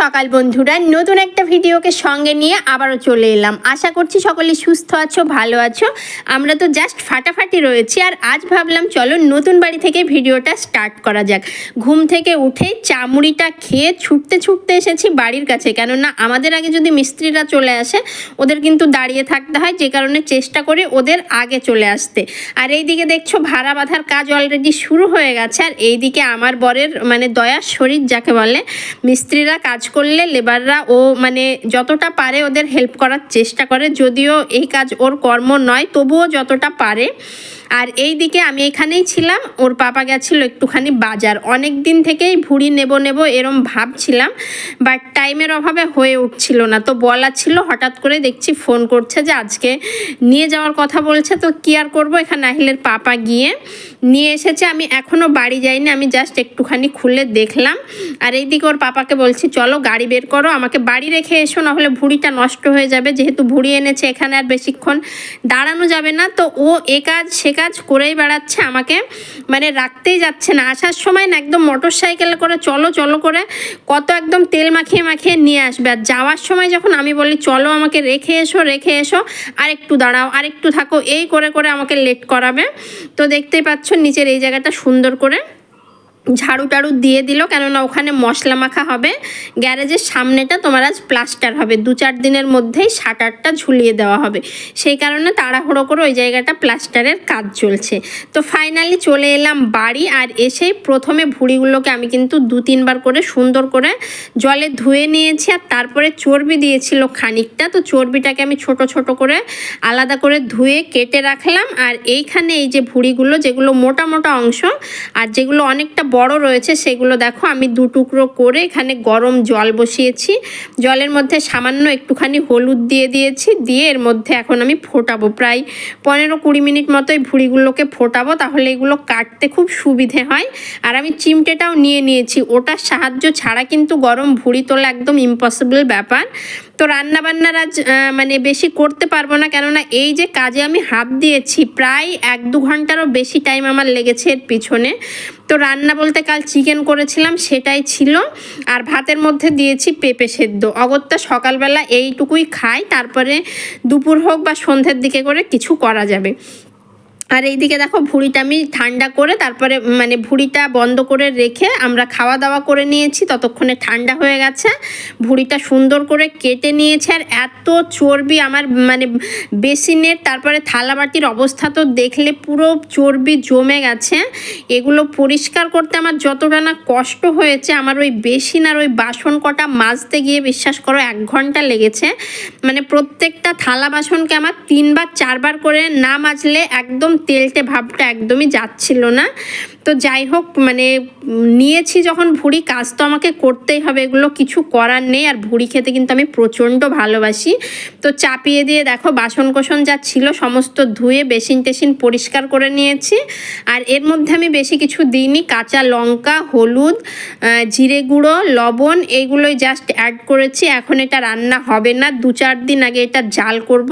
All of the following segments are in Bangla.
সকাল বন্ধুরা। নতুন একটা ভিডিওকে সঙ্গে নিয়ে আবারও চলে এলাম। আশা করছি সকলে সুস্থ আছো, ভালো আছো। আমরা তো জাস্ট ফাটাফাটি রয়েছি আর আজ ভাবলাম চলো নতুন বাড়ি থেকে ভিডিওটা স্টার্ট করা যাক। ঘুম থেকে উঠে চামুড়িটা খেয়ে ছুটতে ছুটতে এসেছি বাড়ির কাছে। কেননা আমাদের আগে যদি মিস্ত্রিরা চলে আসে, ওদের কিন্তু দাঁড়িয়ে থাকতে হয়, যে কারণে চেষ্টা করে ওদের আগে চলে আসতে। আর এই দিকে দেখছ ভাড়া বাঁধার কাজ অলরেডি শুরু হয়ে গেছে। আর এই দিকে আমার বরের মানে দয়ার শরীর, যাকে বলে, মিস্ত্রিরা কাজ করলে লেবাররা ও মানে যতটা পারে ওদের হেল্প করার চেষ্টা করে, যদিও এই কাজ ওর কর্ম নয়, তবুও যতটা পারে। আর এই দিকে আমি এখানেই ছিলাম, ওর পাপা গেছিল একটুখানি বাজার। অনেক দিন থেকেই ভুড়ি নেব নেব এরম ভাবছিলাম বাট টাইমের অভাবে হয়ে উঠছিল না। তো বলা ছিল, হঠাৎ করে দেখছি ফোন করছে যে আজকে নিয়ে যাওয়ার কথা বলছে, তো কি আর করব? এখানে আহিলের পাপা গিয়ে নিয়ে এসেছে। আমি এখনও বাড়ি যাইনি, আমি জাস্ট একটুখানি খুলে দেখলাম। আর এইদিকে ওর পাপাকে বলছি, চলো গাড়ি বের করো, আমাকে বাড়ি রেখে এসো, নাহলে ভুড়িটা নষ্ট হয়ে যাবে। যেহেতু ভুড়ি এনেছে, এখানে আর বেশিক্ষণ দাঁড়ানো যাবে না। তো ও এ কাজ, সে কাজ করেই বেড়াচ্ছে আমাকে। মানে রাখতেই যাচ্ছে না। আসার সময় না একদম মোটর সাইকেল করে চলো চলো করে কত একদম তেল মাখিয়ে মাখিয়ে নিয়ে আসবে। আর যাওয়ার সময় যখন আমি বলি, চলো আমাকে রেখে এসো রেখে এসো আর একটু দাঁড়াও আর একটু থাকো, এই করে করে আমাকে লেট করাবে। তো দেখতেই পাচ্ছ নিচের এই জায়গাটা সুন্দর করে ঝাড়ু টাড়ু দিয়ে দিল, কেননা ওখানে মশলা মাখা হবে। গ্যারেজের সামনেটা তোমার আজ প্লাস্টার হবে। দু চার দিনের মধ্যেই শাটারটা ঝুলিয়ে দেওয়া হবে। সেই কারণে তাড়াহুড়ো করে ওই জায়গাটা প্লাস্টারের কাজ চলছে। তো ফাইনালি চলে এলাম বাড়ি, আর এসেই প্রথমে ভুড়িগুলোকে আমি কিন্তু দু তিনবার করে সুন্দর করে জলে ধুয়ে নিয়েছি, আর তারপরে চর্বি দিয়েছিল খানিকটা। তো চর্বিটাকে আমি ছোট ছোট করে আলাদা করে ধুয়ে কেটে রাখলাম, আর এইখানে এই যে ভুড়িগুলো, যেগুলো মোটা মোটা অংশ, আর যেগুলো অনেকটা বড় রয়েছে, সেগুলো দেখো, আমি দু টুকরো করে এখানে গরম জল বসিয়েছি। জলের মধ্যে সামান্য একটুখানি হলুদ দিয়ে দিয়েছি, দিয়ে এর মধ্যে এখন আমি ফোটাবো। প্রায় পনেরো কুড়ি মিনিট মতো এই ভুড়িগুলোকে ফোটাবো, তাহলে এগুলো কাটতে খুব সুবিধে হয়। আর আমি চিমটেটাও নিয়ে নিয়েছি, ওটার সাহায্য ছাড়া কিন্তু গরম ভুড়ি তোলা একদম ইম্পসিবল ব্যাপার। তো রান্নাবান্নার আজ মানে বেশি করতে পারব না। কেননা এই যে কাজে আমি হাত দিয়েছি, প্রায় এক দু ঘন্টারও বেশি টাইম আমার লেগেছে এর পিছনে। তো রান্না বলতে কাল চিকেন করেছিলাম, সেটাই ছিল। আর ভাতের মধ্যে দিয়েছি পেঁপে সেদ্ধ। অগত্যা সকালবেলা এইটুকুই খাই, তারপরে দুপুর হোক বা সন্ধ্যের দিকে করে কিছু করা যাবে। আর এইদিকে দেখো ভুঁড়িটা আমি ঠান্ডা করে তারপরে মানে ভুঁড়িটা বন্ধ করে রেখে আমরা খাওয়া দাওয়া করে নিয়েছি, ততক্ষণে ঠান্ডা হয়ে গেছে। ভুঁড়িটা সুন্দর করে কেটে নিয়েছে আর এত চর্বি আমার মানে বেসিনের, তারপরে থালাবাটির অবস্থা তো দেখলে পুরো চর্বি জমে গেছে। এগুলো পরিষ্কার করতে আমার যতটা না কষ্ট হয়েছে, আমার ওই বেসিন আর ওই বাসন কটা মাজতে গিয়ে বিশ্বাস করো এক ঘণ্টা লেগেছে। মানে প্রত্যেকটা থালা বাসনকে আমার তিনবার, চারবার করে না মাজলে একদম তেলটে ভাবটা একদমই যাচ্ছিল না। তো যাই হোক মানে নিয়েছি যখন ভুড়ি, কাজ তো আমাকে করতেই হবে, এগুলো কিছু করার নেই, আর ভুড়ি খেতে কিন্তু আমি প্রচণ্ড ভালোবাসি। তো চাপিয়ে দিয়ে দেখো বাসন কোসন যা ছিল সমস্ত ধুয়ে বেসিন টেসিন পরিষ্কার করে নিয়েছি। আর এর মধ্যে আমি বেশি কিছু দিইনি, কাঁচা লঙ্কা, হলুদ জিরে গুঁড়ো, লবণ এইগুলোই জাস্ট অ্যাড করেছি। এখন এটা রান্না হবে না, দু চার দিন আগে এটা জাল করব।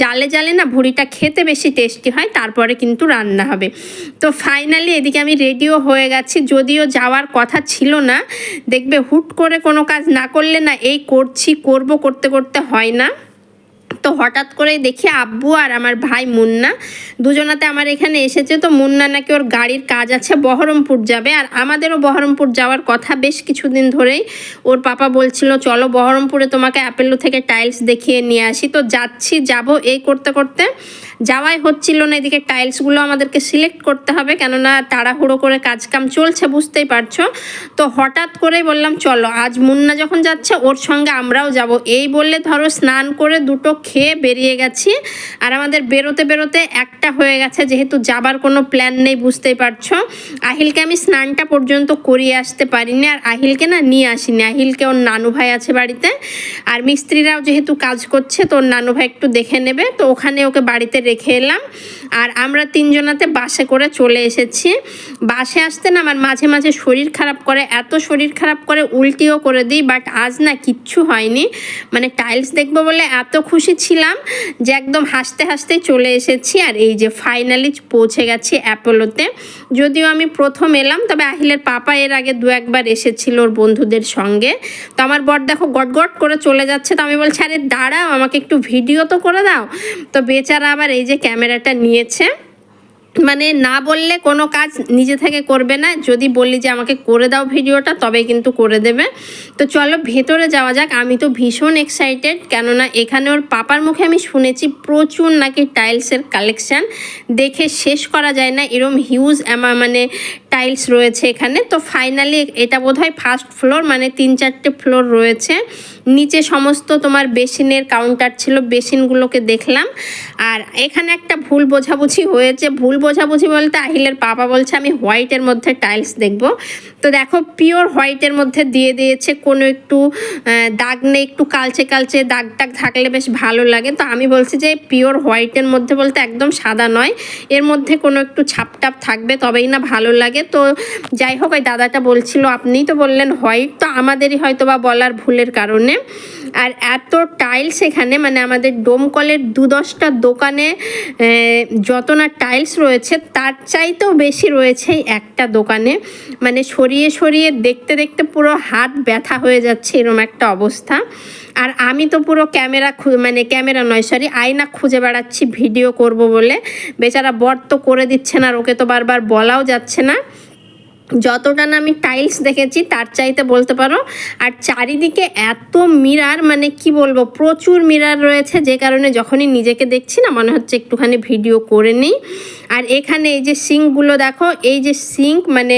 জালে জালে না ভুড়িটা খেতে বেশি টেস্টি হয় তারপরে কিন্তু রান্না হবে। তো ফাইনালি এদিকে আমি রেডিও হয়ে গেছি। যদিও যাওয়ার কথা ছিল না, দেখবে হুট করে কোনো কাজ না করলে না এই করছি, করব, করতে করতে হয় না। তো হঠাৎ করেই দেখি আব্বু আর আমার ভাই মুন্না দুজনাতে আমার এখানে এসেছে। তো মুন্না নাকি ওর গাড়ির কাজ আছে, বহরমপুর যাবে। আর আমাদেরও বহরমপুর যাওয়ার কথা বেশ কিছুদিন ধরেই। ওর পাপা বলছিল, চলো বহরমপুরে তোমাকে অ্যাপেলো থেকে টাইলস দেখিয়ে নিয়ে আসি। তো যাচ্ছি, যাব এই করতে করতে। যাওয়াই হচ্ছিল না, এদিকে টাইলসগুলো আমাদেরকে সিলেক্ট করতে হবে, কেননা তাড়াহুড়ো করে কাজকাম চলছে, বুঝতেই পারছ? তো হঠাৎ করেই বললাম, চলো, আজ মুন্না যখন যাচ্ছে, ওর সঙ্গে আমরাও যাব। এই বললে ধরো স্নান করে দুটো খেয়ে বেরিয়ে গেছি, আর আমাদের বেরোতে বেরোতে একটা হয়ে গেছে, যেহেতু যাবার কোনো প্ল্যান নেই, বুঝতেই পারছ? আহিলকে আমি স্নানটা পর্যন্ত করিয়ে আসতে পারিনি, আর আহিলকে না নিয়ে আসিনি। আহিলকে ওর নানু ভাই আছে বাড়িতে, আর মিস্ত্রিরাও যেহেতু কাজ করছে, তো ওর নানু ভাই একটু দেখে নেবে, তো ওখানে ওকে বাড়িতে রেখে এলাম। আর আমরা তিনজনাতে বাসে করে চলে এসেছি। বাসে আসতে না আমার মাঝে মাঝে শরীর খারাপ করে, এত শরীর খারাপ করে উল্টিও করে দিই বাট আজ না কিচ্ছু হয়নি। মানে টাইলস দেখব বলে এত খুশি ছিলাম যে একদম হাসতে হাসতে চলে এসেছি। আর এই যে ফাইনালি পৌঁছে গেছি অ্যাপোলোতে। যদিও আমি প্রথম এলাম, তবে আহিলের পাপা এর আগে দু একবার এসেছিল ওর বন্ধুদের সঙ্গে। তো আমার বর দেখো গটগট করে চলে যাচ্ছে। তো আমি বলছি, আরে দাঁড়াও, আমাকে একটু ভিডিও তো করে দাও। তো বেচারা আবার এই যে ক্যামেরাটা নিয়েছে। মানে না বললে কোনো কাজ নিজে থেকে করবে না। যদি বলি যে আমাকে করে দাও ভিডিওটা তবে কিন্তু করে দেবে। তো চলো ভেতরে যাওয়া যাক। আমি তো ভীষণ এক্সাইটেড কেননা এখানে ওর পাপার মুখে আমি শুনেছি প্রচুর নাকি টাইলসের কালেকশান দেখে শেষ করা যায় না, এরম হিউজ আমার মানে টাইলস রয়েছে এখানে। তো ফাইনালি এটা বোধহয় ফার্স্ট ফ্লোর মানে তিন চারটে ফ্লোর রয়েছে। নিচে সমস্ত তোমার বেসিনের কাউন্টার ছিল, বেসিনগুলোকে দেখলাম। আর এখানে একটা ভুল বোঝাবুঝি হয়েছে। ভুল বোঝাবুঝি বলতে আহিলের পাপা বলছে, আমি হোয়াইটের মধ্যে টাইলস দেখব। তো দেখো পিওর হোয়াইটের মধ্যে দিয়ে দিয়েছে, কোনো একটু দাগ নেই, একটু কালচে কালচে দাগ টাগ থাকলে বেশ ভালো লাগে। তো আমি বলছি যে পিওর হোয়াইটের মধ্যে বলতে একদম সাদা নয়, এর মধ্যে কোনো একটু ছাপটাপ থাকবে, তবেই না ভালো লাগে। তো যাই হোক, ওই দাদাটা বলছিল, আপনিই তো বললেন হোয়াইট তো আমাদেরই হয়তো বা বলার ভুলের কারণে। আর এত টাইলস এখানে মানে আমাদের ডোমকলের দু দশটা দোকানে যত না টাইলস রয়েছে, তার চাইতেও বেশি রয়েছে একটা দোকানে। মানে সরিয়ে সরিয়ে দেখতে দেখতে পুরো হাত ব্যথা হয়ে যাচ্ছে, এরম একটা অবস্থা। আর আমি তো পুরো ক্যামেরা মানে ক্যামেরা নয় সরি আয়না খুঁজে বেড়াচ্ছি ভিডিও করব বলে। বেচারা বর তো করে দিচ্ছে না আর ওকে তো বারবার বলাও যাচ্ছে না। যতটা না আমি টাইলস দেখেছি, তার চাইতে বলতে পারো। আর চারিদিকে এত মিরার মানে কি বলব, প্রচুর মিরার রয়েছে, যে কারণে যখনই নিজেকে দেখছি না, মনে হচ্ছে একটুখানি ভিডিও করে নিই। আর এখানে এই যে সিঙ্কগুলো দেখো, এই যে সিঙ্ক মানে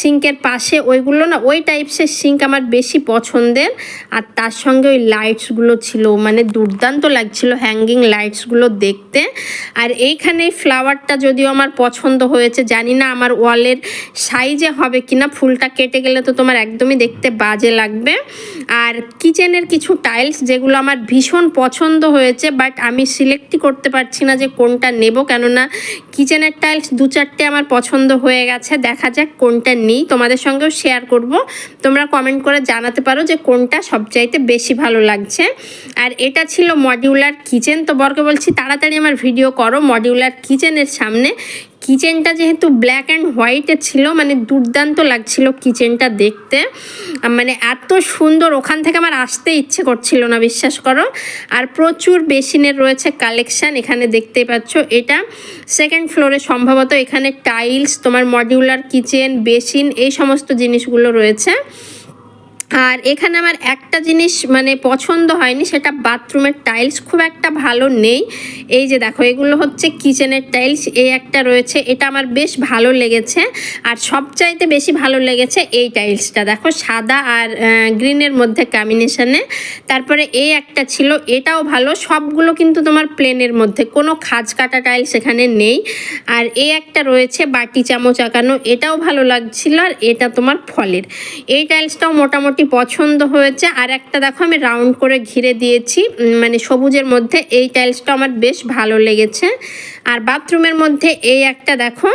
সিঙ্কের পাশে ওইগুলো না, ওই টাইপসের সিঙ্ক আমার বেশি পছন্দের। আর তার সঙ্গে ওই লাইটসগুলো ছিল মানে দুর্দান্ত লাগছিল হ্যাঙ্গিং লাইটসগুলো দেখতে। আর এইখানে ফ্লাওয়ারটা যদিও আমার পছন্দ হয়েছে, জানি না আমার ওয়ালের সাইজে হবে কিনা, ফুলটা কেটে গেলে তো তোমার একদমই দেখতে বাজে লাগবে। আর কিচেনের কিছু টাইলস যেগুলো আমার ভীষণ পছন্দ হয়েছে বাট আমি সিলেক্টই করতে পারছি না যে কোনটা নেব, কেননা কিচেনের টাইলস দু চারটে আমার পছন্দ হয়ে গেছে, দেখা যাক কোনটা নিই। তোমাদের সঙ্গেও শেয়ার করব। তোমরা কমেন্ট করে জানাতে পারো যে কোনটা সবচাইতে বেশি ভালো লাগছে। আর এটা ছিল মডিউলার কিচেন তো বরকে বলছি, তাড়াতাড়ি আমার ভিডিও করো মডিউলার কিচেনের সামনে। কিচেনটা যেহেতু ব্ল্যাক অ্যান্ড হোয়াইটের ছিল মানে দুর্দান্ত লাগছিল কিচেনটা দেখতে। মানে এত সুন্দর, ওখান থেকে আমার আসতে ইচ্ছে করছিল না, বিশ্বাস করো। আর প্রচুর বেসিনের রয়েছে কালেকশান এখানে দেখতেই পাচ্ছ এটা। সেকেন্ড ফ্লোরে সম্ভবত এখানে টাইলস তোমার মডিউলার কিচেন বেসিন এই সমস্ত জিনিসগুলো রয়েছে। আর এখানে আমার একটা জিনিস মানে পছন্দ হয়নি, সেটা বাথরুমের টাইলস খুব একটা ভালো নেই। এই যে দেখো, এগুলো হচ্ছে কিচেনের টাইলস এই একটা রয়েছে, এটা আমার বেশ ভালো লেগেছে। আর সবচাইতে বেশি ভালো লেগেছে এই টাইলসটা দেখো, সাদা আর গ্রিনের মধ্যে কম্বিনেশনে তারপরে এই একটা ছিল, এটাও ভালো, সবগুলো কিন্তু তোমার প্লেনের মধ্যে, কোনো খাজ কাটা টাইলস এখানে নেই। আর এই একটা রয়েছে বাটি চামচ আঁকানো, এটাও ভালো লাগছিল, আর এটা তোমার ফলের। এই টাইলসটাও মোটামুটি পছন্দ হয়েছে। আর একটা দেখো, আমি রাউন্ড করে ঘিরে দিয়েছি। মানে সবুজের মধ্যে এই টাইলসটা আমার বেশ ভালো লেগেছে। আর বাথরুমের মধ্যে এই একটা দেখো,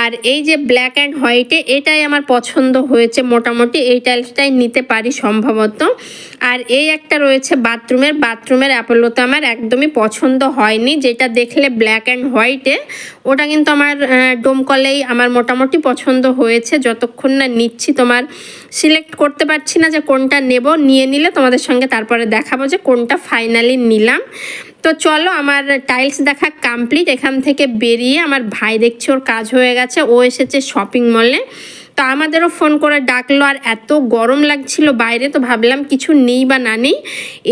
আর এই যে ব্ল্যাক অ্যান্ড হোয়াইটে এটাই আমার পছন্দ হয়েছে মোটামুটি, এই টাইলসটাই নিতে পারি সম্ভবত। আর এই একটা রয়েছে বাথরুমের বাথরুমের অ্যাপোলোতে আমার একদমই পছন্দ হয়নি, যেটা দেখলে ব্ল্যাক অ্যান্ড হোয়াইটে ওটা কিন্তু আমার ডোমকলেই আমার মোটামুটি পছন্দ হয়েছে, যতক্ষণ না নিচ্ছি তোমার। সিলেক্ট করতে পারছি না যে কোনটা নেব, নিয়ে নিলে তোমাদের সঙ্গে তারপরে দেখাবো যে কোনটা ফাইনালি নিলাম। তো চলো আমার টাইলস দেখা কমপ্লিট এখান থেকে বেরিয়ে আমার ভাই দেখছে ওর কাজ হয়ে গেছে, ও এসেছে শপিং মলে তো আমাদেরও ফোন করে ডাকলো, আর এত গরম লাগছিল বাইরে, তো ভাবলাম কিছু নেই বা না নেই।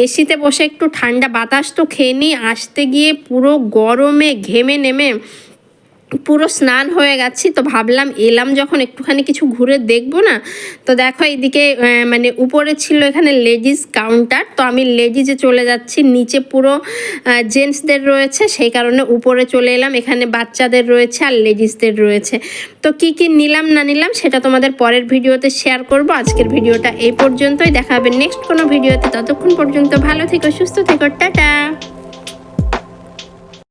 এসিতে বসে একটু ঠান্ডা বাতাস তো খেয়ে নিই, আসতে গিয়ে পুরো গরমে ঘেমে নেমে পুরো স্নান হয়ে গেছি তো ভাবলাম এলাম যখন একটুখানি কিছু ঘুরে দেখব না। তো দেখো আহ, মানে উপরে ছিল এখানে লেডিস কাউন্টার তো আমি লেডিজে চলে যাচ্ছি নিচে পুরো জেন্টসদের রয়েছে সেই কারণে উপরে চলে এলাম এখানে বাচ্চাদের রয়েছে আর লেডিসদের রয়েছে। তো কি কি নিলাম না নিলাম সেটা তোমাদের পরের ভিডিওতে শেয়ার করব। আজকের ভিডিওটা এই পর্যন্তই দেখা হবে নেক্সট কোনো ভিডিওতে ততক্ষণ পর্যন্ত ভালো থেকো সুস্থ থেকো টাটা!